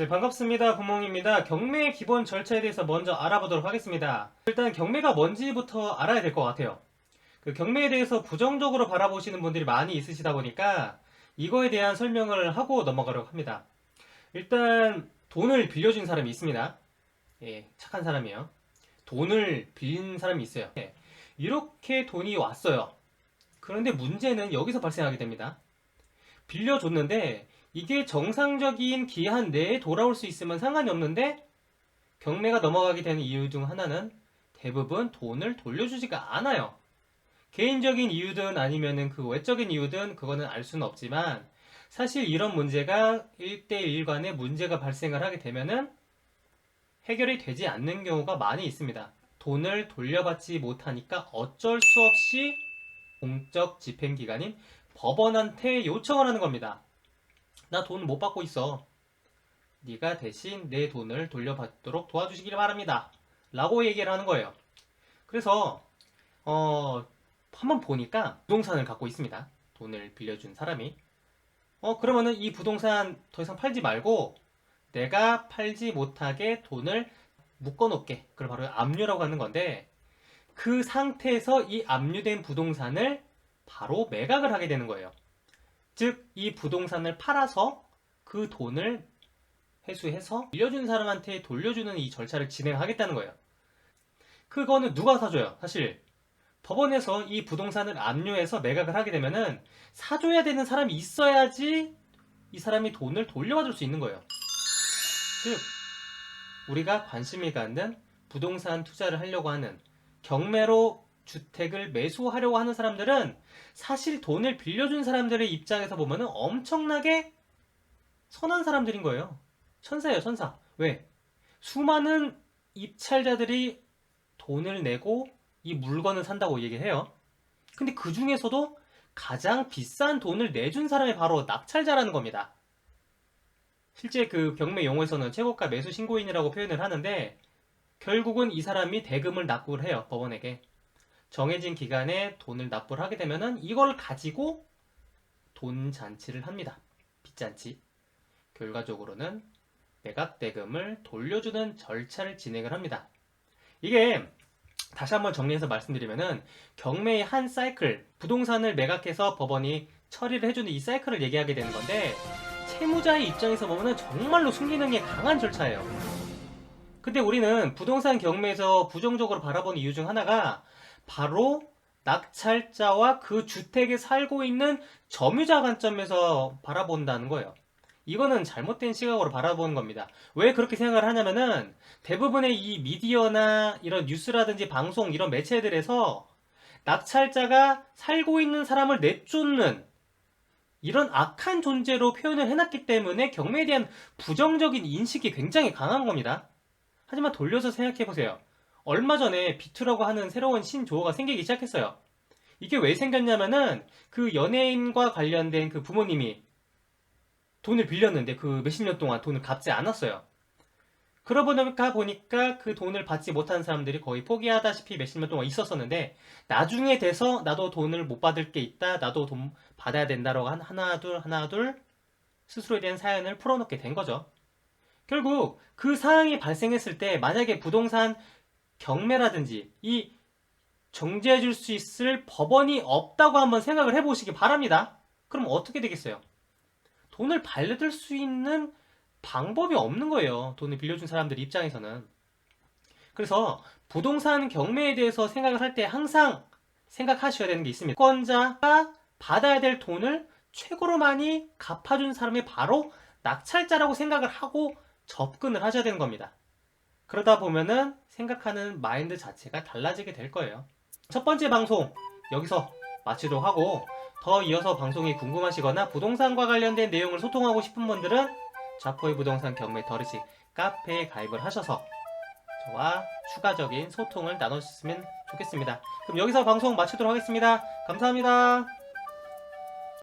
네, 반갑습니다. 구멍입니다. 경매 기본 절차에 대해서 먼저 알아보도록 하겠습니다. 일단 경매가 뭔지부터 알아야 될 것 같아요. 그 경매에 대해서 부정적으로 바라보시는 분들이 많이 있으시다 보니까 이거에 대한 설명을 하고 넘어가려고 합니다. 일단 돈을 빌려준 사람이 있습니다. 예, 착한 사람이에요. 돈을 빌린 사람이 있어요. 예, 이렇게 돈이 왔어요. 그런데 문제는 여기서 발생하게 됩니다. 빌려줬는데 이게 정상적인 기한 내에 돌아올 수 있으면 상관이 없는데 경매가 넘어가게 되는 이유 중 하나는 대부분 돈을 돌려주지가 않아요. 개인적인 이유든 아니면은 그 외적인 이유든 그거는 알 수는 없지만 사실 이런 문제가 1대1 간에 문제가 발생을 하게 되면은 해결이 되지 않는 경우가 많이 있습니다. 돈을 돌려받지 못하니까 어쩔 수 없이 공적 집행기관인 법원한테 요청을 하는 겁니다. 나 돈 못 받고 있어. 네가 대신 내 돈을 돌려받도록 도와주시길 바랍니다. 라고 얘기를 하는 거예요. 그래서 어 한번 보니까 부동산을 갖고 있습니다. 돈을 빌려준 사람이. 어 그러면은 이 부동산 더 이상 팔지 말고 내가 팔지 못하게 돈을 묶어 놓게. 그걸 바로 압류라고 하는 건데 그 상태에서 이 압류된 부동산을 바로 매각을 하게 되는 거예요. 즉, 이 부동산을 팔아서 그 돈을 회수해서 빌려준 사람한테 돌려주는 이 절차를 진행하겠다는 거예요. 그거는 누가 사줘요? 사실 법원에서 이 부동산을 압류해서 매각을 하게 되면은 사줘야 되는 사람이 있어야지 이 사람이 돈을 돌려받을 수 있는 거예요. 즉, 우리가 관심이 갖는 부동산 투자를 하려고 하는 경매로 주택을 매수하려고 하는 사람들은 사실 돈을 빌려준 사람들의 입장에서 보면은 엄청나게 선한 사람들인 거예요. 천사예요, 천사. 왜? 수많은 입찰자들이 돈을 내고 이 물건을 산다고 얘기해요. 근데 그 중에서도 가장 비싼 돈을 내준 사람이 바로 낙찰자라는 겁니다. 실제 그 경매 용어에서는 최고가 매수 신고인이라고 표현을 하는데 결국은 이 사람이 대금을 납부를 해요, 법원에게. 정해진 기간에 돈을 납부를 하게 되면은 이걸 가지고 돈 잔치를 합니다. 빚잔치. 결과적으로는 매각 대금을 돌려주는 절차를 진행을 합니다. 이게 다시 한번 정리해서 말씀드리면은 경매의 한 사이클, 부동산을 매각해서 법원이 처리를 해주는 이 사이클을 얘기하게 되는 건데 채무자의 입장에서 보면은 정말로 순기능이 강한 절차예요. 근데 우리는 부동산 경매에서 부정적으로 바라보는 이유 중 하나가 바로 낙찰자와 그 주택에 살고 있는 점유자 관점에서 바라본다는 거예요. 이거는 잘못된 시각으로 바라보는 겁니다. 왜 그렇게 생각을 하냐면은 대부분의 이 미디어나 이런 뉴스라든지 방송 이런 매체들에서 낙찰자가 살고 있는 사람을 내쫓는 이런 악한 존재로 표현을 해놨기 때문에 경매에 대한 부정적인 인식이 굉장히 강한 겁니다. 하지만 돌려서 생각해보세요. 얼마 전에 비투라고 하는 새로운 신조어가 생기기 시작했어요. 이게 왜 생겼냐면은 그 연예인과 관련된 그 부모님이 돈을 빌렸는데 그 몇십 년 동안 돈을 갚지 않았어요. 그러다 보니까 그 돈을 받지 못한 사람들이 거의 포기하다시피 몇십 년 동안 있었었는데 나중에 돼서 나도 돈을 못 받을 게 있다. 나도 돈 받아야 된다라고 한 하나 둘 하나 둘 스스로에 대한 사연을 풀어놓게 된 거죠. 결국 그 상황이 발생했을 때 만약에 부동산 경매라든지 이 정지해 줄 수 있을 법원이 없다고 한번 생각을 해보시기 바랍니다. 그럼 어떻게 되겠어요? 돈을 받을 수 있는 방법이 없는 거예요. 돈을 빌려준 사람들 입장에서는. 그래서 부동산 경매에 대해서 생각을 할 때 항상 생각하셔야 되는 게 있습니다. 권자가 받아야 될 돈을 최고로 많이 갚아준 사람이 바로 낙찰자라고 생각을 하고 접근을 하셔야 되는 겁니다. 그러다 보면은 생각하는 마인드 자체가 달라지게 될 거예요. 첫 번째 방송 여기서 마치도록 하고 더 이어서 방송이 궁금하시거나 부동산과 관련된 내용을 소통하고 싶은 분들은 자포의 부동산 경매 더르시 카페에 가입을 하셔서 저와 추가적인 소통을 나누셨으면 좋겠습니다. 그럼 여기서 방송 마치도록 하겠습니다. 감사합니다.